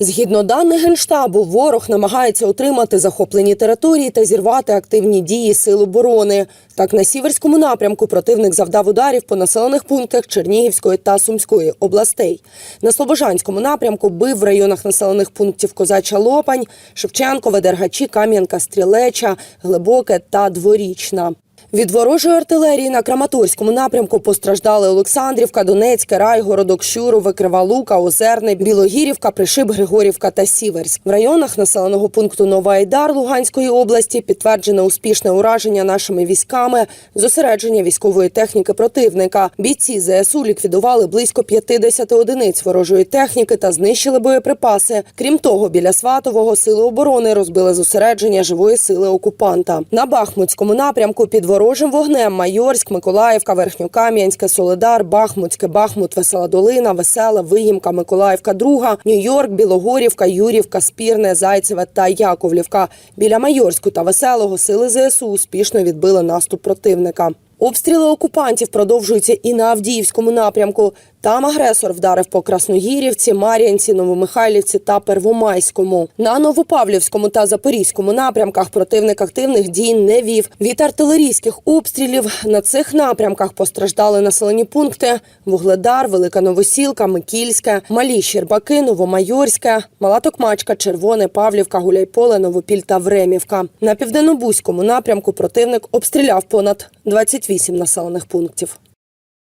Згідно даних генштабу, ворог намагається отримати захоплені території та зірвати активні дії сил оборони. Так, на сіверському напрямку противник завдав ударів по населених пунктах Чернігівської та Сумської областей. На Слобожанському напрямку бив в районах населених пунктів Козача Лопань, Шевченкове, Дергачі, Кам'янка, Стрілеча, Глибоке та Дворічна. Від ворожої артилерії на Краматорському напрямку постраждали Олександрівка, Донецьке, Райгородок, Щурове, Кривалука, Озерне, Білогірівка, Пришиб, Григорівка та Сіверськ. В районах населеного пункту Нова Айдар Луганської області підтверджене успішне ураження нашими військами, зосередження військової техніки противника. Бійці ЗСУ ліквідували близько 50 одиниць ворожої техніки та знищили боєприпаси. Крім того, біля Сватового сили оборони розбили зосередження живої сили окупанта. На Бахмутському напрямку під ворожим вогнем Майорськ, Миколаївка, Верхньокам'янське, Солидар, Бахмутське, Бахмут, Весела Долина, Весела, Виїмка, Миколаївка, Друга, Нью-Йорк, Білогорівка, Юрівка, Спірне, Зайцеве та Яковлівка. Біля Майорську та Веселого сили ЗСУ успішно відбили наступ противника. Обстріли окупантів продовжуються і на Авдіївському напрямку. Там агресор вдарив по Красногірівці, Мар'янці, Новомихайлівці та Первомайському. На Новопавлівському та Запорізькому напрямках противник активних дій не вів. Від артилерійських обстрілів на цих напрямках постраждали населені пункти: Вугледар, Велика Новосілка, Микільське, Малі Щербаки, Новомайорське, Мала Токмачка, Червоне, Павлівка, Гуляйполе, Новопіль та Времівка. На південнобузькому напрямку противник обстріляв понад 28 населених пунктів.